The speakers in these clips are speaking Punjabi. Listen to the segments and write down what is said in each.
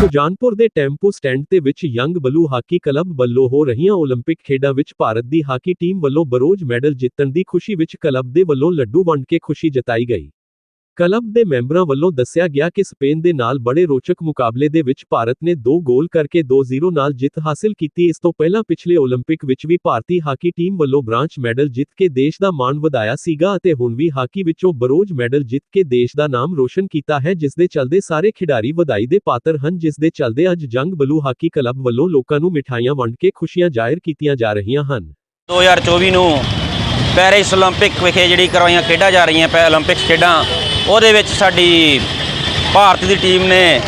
ਸੁਜਾਨਪੁਰ ਦੇ ਟੈਂਪੋ ਸਟੈਂਡ ਤੇ ਵਿੱਚ ਯੰਗ ਬਲੂ ਹਾਕੀ ਕਲੱਬ ਵੱਲੋਂ ਹੋ ਰਹੀਆਂ 올림픽 ਖੇਡਾਂ ਵਿੱਚ ਭਾਰਤ ਦੀ ਹਾਕੀ ਟੀਮ ਵੱਲੋਂ ਬਰੋਜ ਮੈਡਲ ਜਿੱਤਣ ਦੀ ਖੁਸ਼ੀ ਵਿੱਚ ਕਲੱਬ ਦੇ ਵੱਲੋਂ ਲੱਡੂ ਵੰਡ ਕੇ ਖੁਸ਼ੀ ਜਤਾਈ ਗਈ ਕਲੱਬ ਦੇ ਮੈਂਬਰਾਂ ਵੱਲੋਂ ਦੱਸਿਆ ਗਿਆ ਕਿ ਸਪੇਨ ਦੇ ਨਾਲ ਬੜੇ ਰੋਚਕ ਮੁਕਾਬਲੇ ਦੇ ਵਿੱਚ ਭਾਰਤ ਨੇ ਦੋ ਗੋਲ ਕਰਕੇ 2-0 ਨਾਲ ਜਿੱਤ ਹਾਸਲ ਕੀਤੀ। ਇਸ ਤੋਂ ਪਹਿਲਾਂ ਪਿਛਲੇ 올림픽 ਵਿੱਚ ਵੀ ਭਾਰਤੀ ਹਾਕੀ ਟੀਮ ਵੱਲੋਂ ਬ੍ਰਾਂਚ ਮੈਡਲ ਜਿੱਤ ਕੇ ਦੇਸ਼ ਦਾ ਮਾਣ ਵਧਾਇਆ ਸੀਗਾ ਅਤੇ ਹੁਣ ਵੀ ਹਾਕੀ ਵਿੱਚੋਂ ਬਰੋਜ ਮੈਡਲ ਜਿੱਤ ਕੇ ਦੇਸ਼ ਦਾ ਨਾਮ ਰੋਸ਼ਨ ਕੀਤਾ ਹੈ, ਜਿਸ ਦੇ ਚੱਲਦੇ ਸਾਰੇ ਖਿਡਾਰੀ ਵਧਾਈ ਦੇ ਪਾਤਰ ਹਨ, ਜਿਸ ਦੇ ਚੱਲਦੇ ਅੱਜ ਜੰਗ ਬਲੂ ਹਾਕੀ ਕਲੱਬ ਵੱਲੋਂ ਲੋਕਾਂ ਨੂੰ ਮਿਠਾਈਆਂ ਵੰਡ ਕੇ ਖੁਸ਼ੀਆਂ ਜ਼ਾਹਿਰ ਕੀਤੀਆਂ ਜਾ ਰਹੀਆਂ ਹਨ। 2024 ਨੂੰ ਪੈਰਿਸ 올림픽 ਵਿਖੇ ਜਿਹੜੀ ਕਰਵਾਈਆਂ ਖੇਡਾਂ ਜਾ ਰਹੀਆਂ, ਪੈ, 올림픽 ਖੇਡਾਂ ਉਹਦੇ ਵਿੱਚ ਸਾਡੀ ਭਾਰਤ ਦੀ ਟੀਮ ਨੇ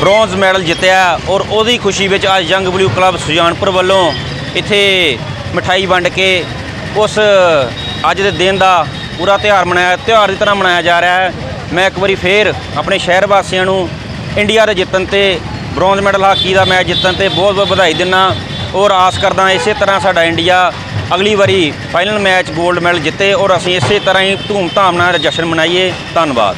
ਬ੍ਰੌਂਜ਼ ਮੈਡਲ ਜਿੱਤਿਆ ਔਰ ਉਹਦੀ ਖੁਸ਼ੀ ਵਿੱਚ ਅੱਜ ਯੰਗ ਬਲੂ ਕਲੱਬ ਸੁਜਾਨਪੁਰ ਵੱਲੋਂ ਇੱਥੇ ਮਠਾਈ ਵੰਡ ਕੇ ਉਸ ਅੱਜ ਦੇ ਦਿਨ ਦਾ ਪੂਰਾ ਤਿਉਹਾਰ ਮਨਾਇਆ, ਤਿਉਹਾਰ ਦੀ ਤਰ੍ਹਾਂ ਮਨਾਇਆ ਜਾ ਰਿਹਾ ਹੈ। ਮੈਂ ਇੱਕ ਵਾਰੀ ਫੇਰ ਆਪਣੇ ਸ਼ਹਿਰ ਵਾਸੀਆਂ ਨੂੰ ਇੰਡੀਆ ਦੇ ਜਿੱਤਣ ਤੇ ਬ੍ਰੌਂਜ਼ ਮੈਡਲ ਹਾਕੀ ਦਾ ਮੈਚ ਜਿੱਤਣ ਤੇ ਬਹੁਤ ਬਹੁਤ ਵਧਾਈ ਦਿੰਦਾ ਔਰ ਆਸ ਕਰਦਾ ਇਸੇ ਤਰ੍ਹਾਂ ਸਾਡਾ ਇੰਡੀਆ ਅਗਲੀ ਵਾਰੀ ਫਾਈਨਲ ਮੈਚ 골ਡ ਮੈਡਲ ਜਿੱਤੇ ਔਰ ਅਸੀਂ ਇਸੇ ਤਰ੍ਹਾਂ ਹੀ ਧੂਮ-ਧਾਮ ਨਾਲ ਜਸ਼ਨ ਮਨਾਈਏ। ਧੰਨਵਾਦ।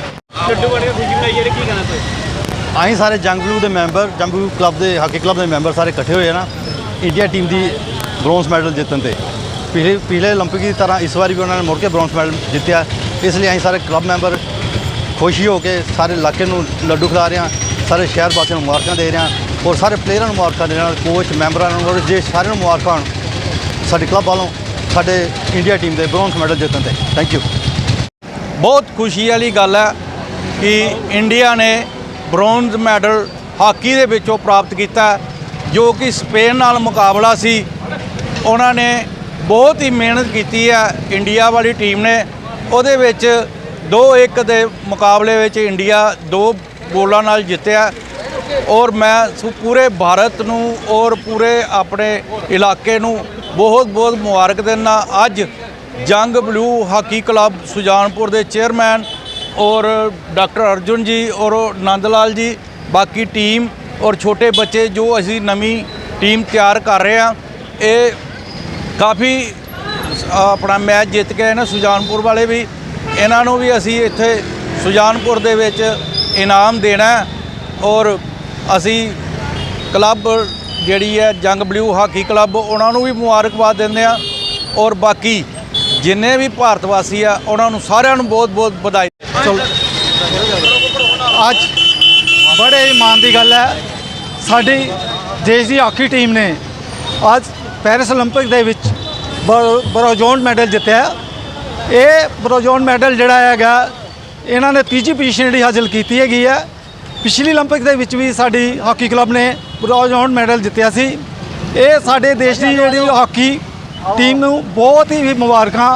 ਲੱਡੂ ਵਾਲੇ ਖੁਸ਼ੀ ਮਨਾਈ ਕੀ ਕਹਿਣਾ ਤੁਸੀਂ? ਅਸੀਂ ਸਾਰੇ ਜੰਗ ਜੰਗਲੂ ਦੇ ਮੈਂਬਰ ਜੰਗਲੂ ਕਲੱਬ ਦੇ ਹਾਕੀ ਕਲੱਬ ਦੇ ਮੈਂਬਰ ਸਾਰੇ ਇਕੱਠੇ ਹੋਏ ਨਾ ਇੰਡੀਆ ਟੀਮ ਦੀ ਬ੍ਰੌਂਜ਼ ਮੈਡਲ ਜਿੱਤਣ ਤੇ। ਪਿਛਲੇ ਪਿਛਲੇ 올림픽 ਦੀ ਤਰ੍ਹਾਂ ਇਸ ਵਾਰੀ ਵੀ ਉਹਨਾਂ ਨੇ ਮੁੜ ਕੇ ਬ੍ਰੌਂਜ਼ ਮੈਡਲ ਜਿੱਤਿਆ। ਇਸ ਲਈ ਅਸੀਂ ਸਾਰੇ ਕਲੱਬ ਮੈਂਬਰ ਖੁਸ਼ੀ ਹੋ ਕੇ ਸਾਰੇ ਇਲਾਕੇ ਨੂੰ ਲੱਡੂ ਖਿਲਾ ਰਹੇ ਹਾਂ ਸਾਰੇ ਸ਼ਹਿਰ ਵਾਸੀਆਂ ਨੂੰ ਮੁਬਾਰਕਾਂ ਦੇ ਰਹੇ ਹਾਂ ਔਰ ਸਾਰੇ ਪਲੇਅਰਾਂ ਨੂੰ ਮੁਬਾਰਕਾਂ ਦੇ ਰਹੇ ਹਾਂ ਕੋਚ ਮੈਂਬਰਾਂ ਨੂੰ ਔਰ ਜੇ ਸਾਰਿਆਂ ਨੂੰ ਮੁਬਾਰਕਾਂ ਸਾਡੇ ਕਲੱਬ ਵੱਲੋਂ ਸਾਡੇ ਇੰਡੀਆ ਟੀਮ ਦੇ ਬ੍ਰੌਂਜ਼ ਮੈਡਲ ਜਿੱਤਣ ਤੇ। ਥੈਂਕ ਯੂ ਬਹੁਤ ਖੁਸ਼ੀ ਵਾਲੀ ਗੱਲ ਹੈ ਕਿ ਇੰਡੀਆ ਨੇ ਬ੍ਰੌਂਜ਼ ਮੈਡਲ ਹਾਕੀ ਦੇ ਵਿੱਚੋਂ ਪ੍ਰਾਪਤ ਕੀਤਾ ਜੋ ਕਿ ਸਪੇਨ ਨਾਲ ਮੁਕਾਬਲਾ ਸੀ। ਉਹਨਾਂ ਨੇ ਬਹੁਤ ਹੀ ਮਿਹਨਤ ਕੀਤੀ ਹੈ, ਇੰਡੀਆ ਵਾਲੀ ਟੀਮ ਨੇ। ਉਹਦੇ ਵਿੱਚ 2-1 ਦੇ ਮੁਕਾਬਲੇ ਵਿੱਚ ਇੰਡੀਆ ਦੋ ਗੋਲਾਂ ਨਾਲ ਜਿੱਤਿਆ। ਔਰ ਮੈਂ ਪੂਰੇ ਭਾਰਤ ਨੂੰ ਔਰ ਪੂਰੇ ਆਪਣੇ ਇਲਾਕੇ ਨੂੰ ਬਹੁਤ ਬਹੁਤ ਮੁਬਾਰਕ ਦਿੰਦਾ ਅੱਜ ਜੰਗ ਬਲੂ ਹਾਕੀ ਕਲੱਬ ਸੁਜਾਨਪੁਰ ਦੇ ਚੇਅਰਮੈਨ ਔਰ ਡਾਕਟਰ ਅਰਜੁਨ ਜੀ ਔਰ ਨੰਦ ਲਾਲ ਜੀ, ਬਾਕੀ ਟੀਮ ਔਰ ਛੋਟੇ ਬੱਚੇ ਜੋ ਅਸੀਂ ਨਵੀਂ ਟੀਮ ਤਿਆਰ ਕਰ ਰਹੇ ਹਾਂ, ਇਹ ਕਾਫੀ ਆਪਣਾ ਮੈਚ ਜਿੱਤ ਕੇ ਆਏ ਸੁਜਾਨਪੁਰ ਵਾਲੇ ਵੀ। ਇਹਨਾਂ ਨੂੰ ਵੀ ਅਸੀਂ ਇੱਥੇ ਸੁਜਾਨਪੁਰ ਦੇ ਵਿੱਚ ਇਨਾਮ ਦੇਣਾ ਔਰ ਅਸੀਂ ਕਲੱਬ ਜਿਹੜੀ ਹੈ ਜੰਗ ਬਲੂ ਹਾਕੀ ਕਲੱਬ ਉਹਨਾਂ ਨੂੰ ਵੀ ਮੁਬਾਰਕਬਾਦ ਦਿੰਦੇ ਆ ਔਰ ਬਾਕੀ ਜਿੰਨੇ ਵੀ ਭਾਰਤ ਵਾਸੀ ਆ ਉਹਨਾਂ ਨੂੰ ਸਾਰਿਆਂ ਨੂੰ ਬਹੁਤ ਬਹੁਤ ਵਧਾਈ ਅੱਜ ਬੜੇ ਹੀ ਮਾਣ ਦੀ ਗੱਲ ਹੈ ਸਾਡੀ ਦੇਸ਼ ਦੀ ਹਾਕੀ ਟੀਮ ਨੇ ਅੱਜ ਪੈਰਿਸ 올림픽 ਦੇ ਵਿੱਚ ਬਰ- ਬਰੋਜੋਨ ਮੈਡਲ ਜਿੱਤਿਆ ਇਹ ਬਰੋਜੋਨ ਮੈਡਲ ਜਿਹੜਾ ਹੈਗਾ ਇਹਨਾਂ ਨੇ ਤੀਜੀ ਪੋਜੀਸ਼ਨ ਜਿਹੜੀ ਹਾਸਲ ਕੀਤੀ ਹੈਗੀ ਹੈ ਪਿਛਲੀ 올림픽 ਦੇ ਵਿੱਚ ਵੀ ਸਾਡੀ ਹਾਕੀ ਕਲੱਬ ਨੇ ਬਰੋਜੋਨ ਮੈਡਲ ਜਿੱਤਿਆ ਸੀ ਇਹ ਸਾਡੇ ਦੇਸ਼ ਦੀ ਜਿਹੜੀ ਹਾਕੀ ਟੀਮ ਨੂੰ ਬਹੁਤ ਹੀ ਮੁਬਾਰਕਾਂ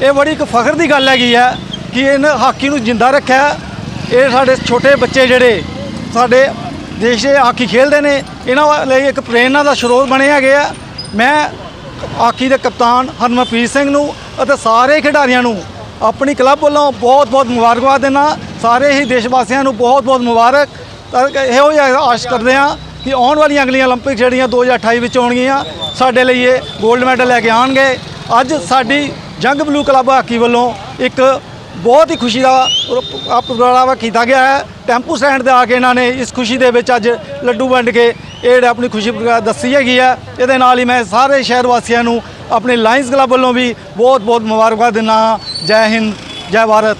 ਇਹ ਬੜੀ ਇੱਕ ਫਖਰ ਦੀ ਗੱਲ ਹੈਗੀ ਹੈ ਕਿ ਇਹਨੇ ਹਾਕੀ ਨੂੰ ਜਿੰਦਾ ਰੱਖਿਆ ਹੈ। ਇਹ ਸਾਡੇ ਛੋਟੇ ਬੱਚੇ ਜਿਹੜੇ ਸਾਡੇ ਦੇਸ਼ ਦੇ ਹਾਕੀ ਖੇਡਦੇ ਨੇ ਇਹਨਾਂ ਲਈ ਇੱਕ ਪ੍ਰੇਰਨਾ ਦਾ ਸਰੋਤ ਬਣੇ ਹੈਗੇ ਆ ਮੈਂ ਹਾਕੀ ਦੇ ਕਪਤਾਨ ਹਰਮਨਪ੍ਰੀਤ ਸਿੰਘ ਨੂੰ ਅਤੇ ਸਾਰੇ ਖਿਡਾਰੀਆਂ ਨੂੰ ਆਪਣੀ ਕਲੱਬ ਵੱਲੋਂ ਬਹੁਤ-ਬਹੁਤ ਮੁਬਾਰਕਬਾਦ ਦੇਣਾ। ਸਾਰੇ ਹੀ ਦੇਸ਼ ਵਾਸੀਆਂ ਨੂੰ ਬਹੁਤ-ਬਹੁਤ ਮੁਬਾਰਕ। ਇਹੋ ਹੀ ਆਸ਼ ਕਰਦੇ ਹਾਂ ਕਿ ਆਉਣ ਵਾਲੀਆਂ ਅਗਲੀਆਂ 올림픽 ਜਿਹੜੀਆਂ 2028 ਵਿੱਚ ਹੋਣਗੀਆਂ, ਸਾਡੇ ਲਈ ਇਹ 골ਡ ਮੈਡਲ ਲੈ ਕੇ ਆਣਗੇ ਅੱਜ ਸਾਡੀ ਜੰਗ ਬਲੂ ਕਲੱਬ ਹਾਕੀ ਵੱਲੋਂ ਇੱਕ ਬਹੁਤ ਹੀ ਖੁਸ਼ੀ ਦਾ ਪ੍ਰੋਗਰਾਮ ਕੀਤਾ ਗਿਆ ਹੈ। ਟੈਂਪੂ ਸਟੈਂਡ ਦੇ ਆ ਕੇ ਇਹਨਾਂ ਨੇ ਇਸ ਖੁਸ਼ੀ ਦੇ ਵਿੱਚ ਅੱਜ ਲੱਡੂ ਵੰਡ ਕੇ ਇਹ ਜਿਹੜਾ ਆਪਣੀ ਖੁਸ਼ੀ ਪ੍ਰਕਾ- ਦੱਸੀ ਹੈਗੀ ਹੈ ਇਹਦੇ ਨਾਲ ਹੀ ਮੈਂ ਸਾਰੇ ਸ਼ਹਿਰ ਵਾਸੀਆਂ ਨੂੰ ਆਪਣੇ ਲਾਇੰਸ ਕਲੱਬ ਵੱਲੋਂ ਵੀ ਬਹੁਤ ਬਹੁਤ ਮੁਬਾਰਕਾਂ ਦਿੰਦਾ ਹਾਂ। ਜੈ ਹਿੰਦ, ਜੈ ਭਾਰਤ।